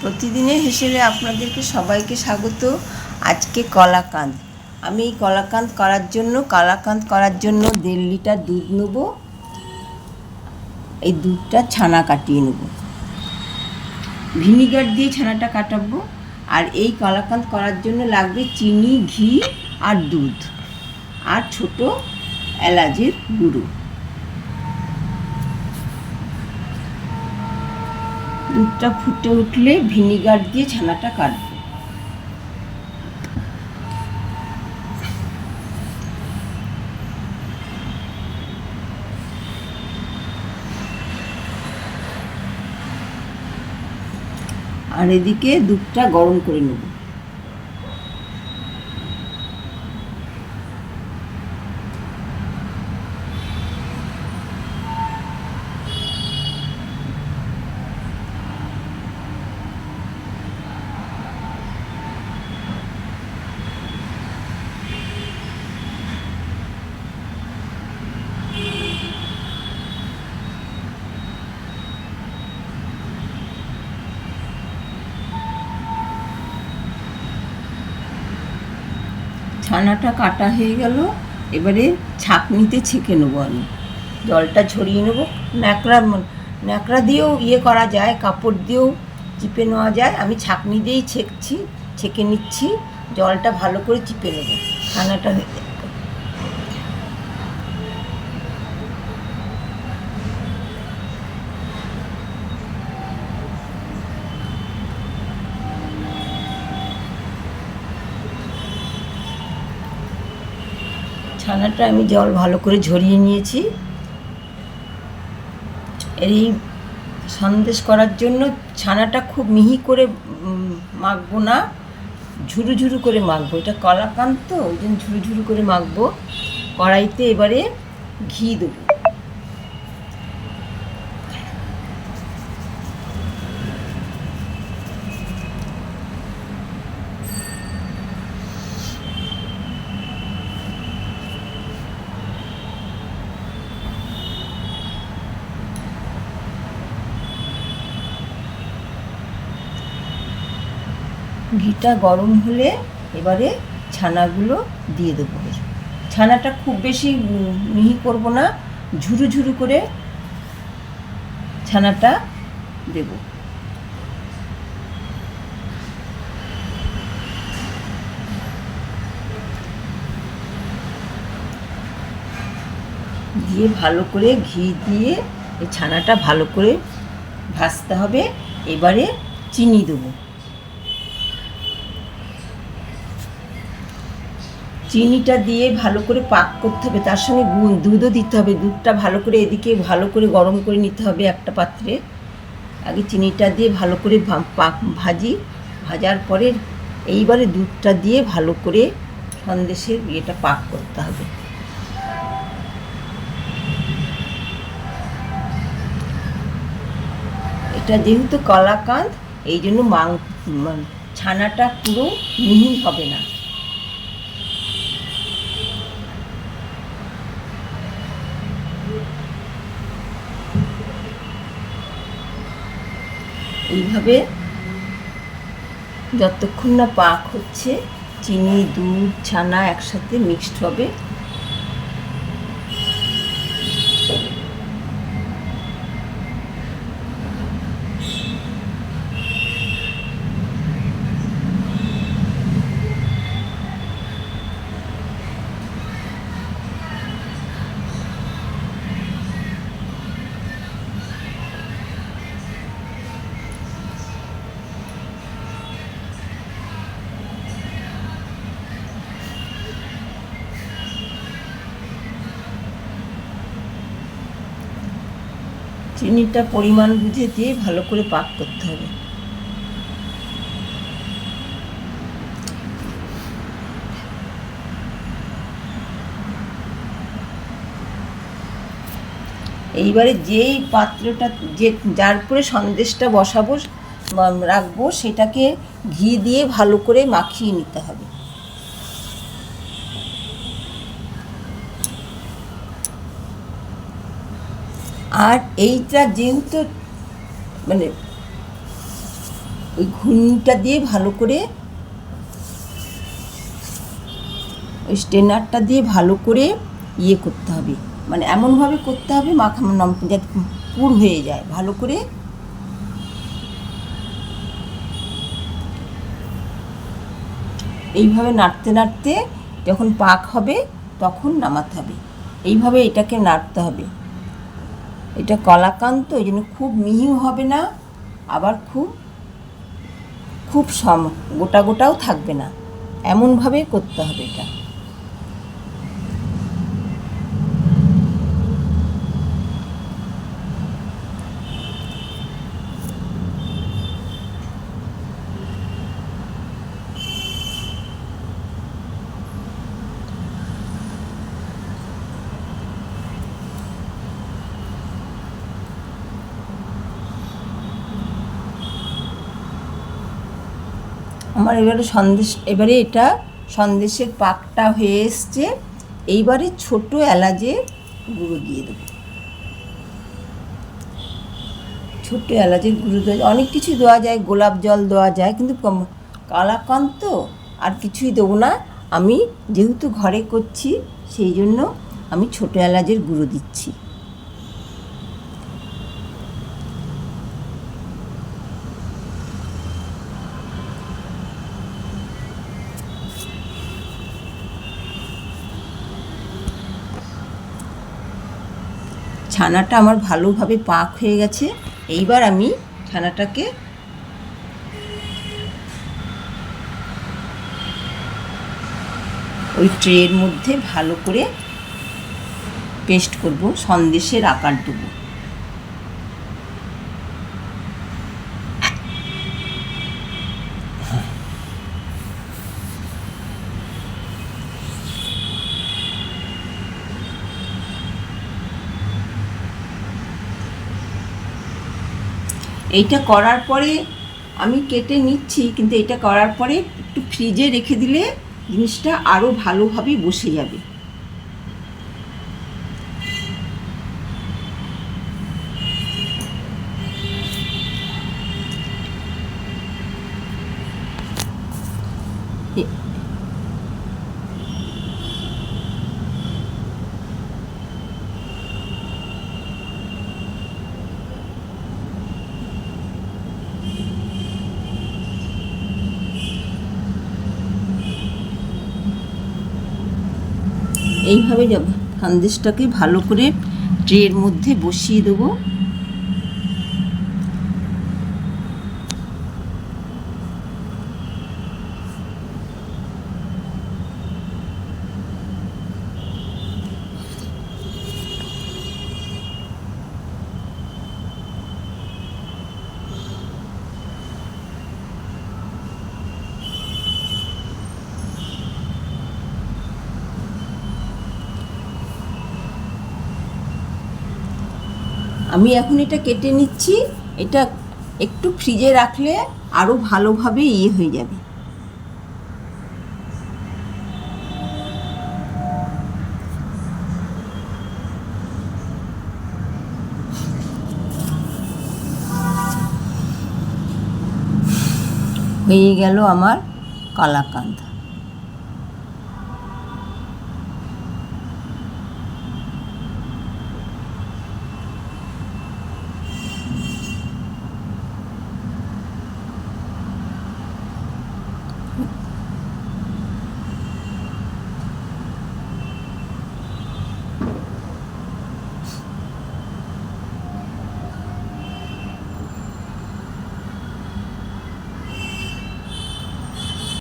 প্রতিদিনের হিসেবে আপনাদেরকে সবাইকে স্বাগত। আজকে কলাকান্দ। আমি এই কলাকান্দ করার জন্য, কলাকান্দ করার জন্য দেড় লিটার দুধ নেব। এই দুধটা ছানা কাটিয়ে নেব। ভিনিগার দিয়ে ছানাটা কাটাবো। আর এই কলাকান্দ করার জন্য লাগবে চিনি, ঘি আর দুধ। আর ছোট এলাচের গুঁড়ো। দুধটা ফুটে উঠলে ভিনিগার দিয়ে ছানাটা কাটবো। আর এদিকে দুধটা গরম করে নেব। ছানাটা কাটা হয়ে গেল, এবারে ছাঁকনিতে ছেঁকে নেব আমি। জলটা ছড়িয়ে নেব। ন্যাকড়া ন্যাকড়া দিয়েও ইয়ে করা যায়, কাপড় দিয়েও চিপে নেওয়া যায়। আমি ছাঁকনি দিয়েই ছেঁকছি, ছেঁকে নিচ্ছি। জলটা ভালো করে চিপে নেব। ছানাটা হয়ে যাবে। ছানাটা আমি জল ভালো করে ঝরিয়ে নিয়েছি। এই সন্দেশ করার জন্য ছানাটা খুব মিহি করে মাখবো না। ঝুরু ঝুরু করে মাখবো। এটা কলাকান্ত, ওই জন্য ঝুরু ঝুরু করে মাখবো। কড়াইতে এবারে ঘি দেবো। ঘিটা গরম হলে এবারে ছানাগুলো দিয়ে দেবো। ছানাটা খুব বেশি মিহি করব না, ঝুরু ঝুরু করে ছানাটা দেব। দিয়ে ভালো করে ঘি দিয়ে ছানাটা ভালো করে ভাজতে হবে। এবারে চিনি দেবো। চিনিটা দিয়ে ভালো করে পাক করতে হবে, তার সঙ্গে গু- দুধও দিতে হবে, দুধটা ভালো করে এদিকে ভালো করে গরম করে নিতে হবে একটা পাত্রে। আগে চিনিটা দিয়ে ভালো করে পাক, ভাজি, ভাজার পরে এইবারে দুধটা দিয়ে ভালো করে সন্দেশের ইয়েটা পাক করতে হবে। এটা যেহেতু কলাকান্দ এই জন্য মা- ছানাটা পুরো মিহি হবে না। এইভাবে যতক্ষণ না পাক হচ্ছে চিনি দুধ ছানা একসাথে মিক্সড হবে। চিনিটা পরিমাণ বুঝে দিয়ে ভালো করে পাক করতে হবে। এইবারে যেই পাত্রটা যে যার উপরে সন্দেশটা বসাবো রাখব, সেটাকে ঘি দিয়ে ভালো করে মাখিয়ে নিতে হবে। আর এইটা যেহেতু মানে ওই ঘূর্ণিটা দিয়ে ভালো করে, ওই স্টেনারটা দিয়ে ভালো করে ইয়ে করতে হবে। মানে এমনভাবে করতে হবে মাখা নম- যাতে পুর হয়ে যায়। ভালো করে এইভাবে নাড়তে নাড়তে যখন পাক হবে তখন নামাতে হবে। এইভাবে এটাকে নাড়তে হবে। এটা কলাকান্ত ওই জন্য খুব মিহিও হবে না, আবার খুব খুব সম, গোটা গোটাও থাকবে না। এমনভাবেই করতে হবে এটা। আমার এবারে সন্দেশ, এবারে এটা সন্দেশের পাকটা হয়ে এসছে। এইবারে ছোট এলাচে গুঁড়ো দিয়ে দেবো। ছোট এলাচের গুঁড়ো দেওয়া অনেক কিছু দেওয়া যায়, গোলাপ জল দেওয়া যায়, কিন্তু কম- কালাকান তো আর কিছুই দেবো না। আমি যেহেতু ঘরে করছি, সেই জন্য আমি ছোট এলাচের গুঁড়ো দিচ্ছি। ছানাটা আমার ভালোভাবে পাক হয়ে গেছে। এইবার আমি ছানাটাকে ওই ট্রের মধ্যে ভালো করে পেস্ট করব, সন্দেশের আকার দেবো। এইটা করার পরে আমি কেটে নিচ্ছি, কিন্তু এটা করার পরে একটু ফ্রিজে রেখে দিলে জিনিসটা আরও ভালোভাবে বসে যাবে। এইভাবে সন্দেশটাকে ভালো করে ট্রের মধ্যে বসিয়ে দেবো। আমি এখন এটা কেটে নিচ্ছি, এটা একটু ফ্রিজে রাখলে আরও ভালোভাবে ইয়ে হয়ে যাবে। হয়ে গেল আমার কালাকান্দ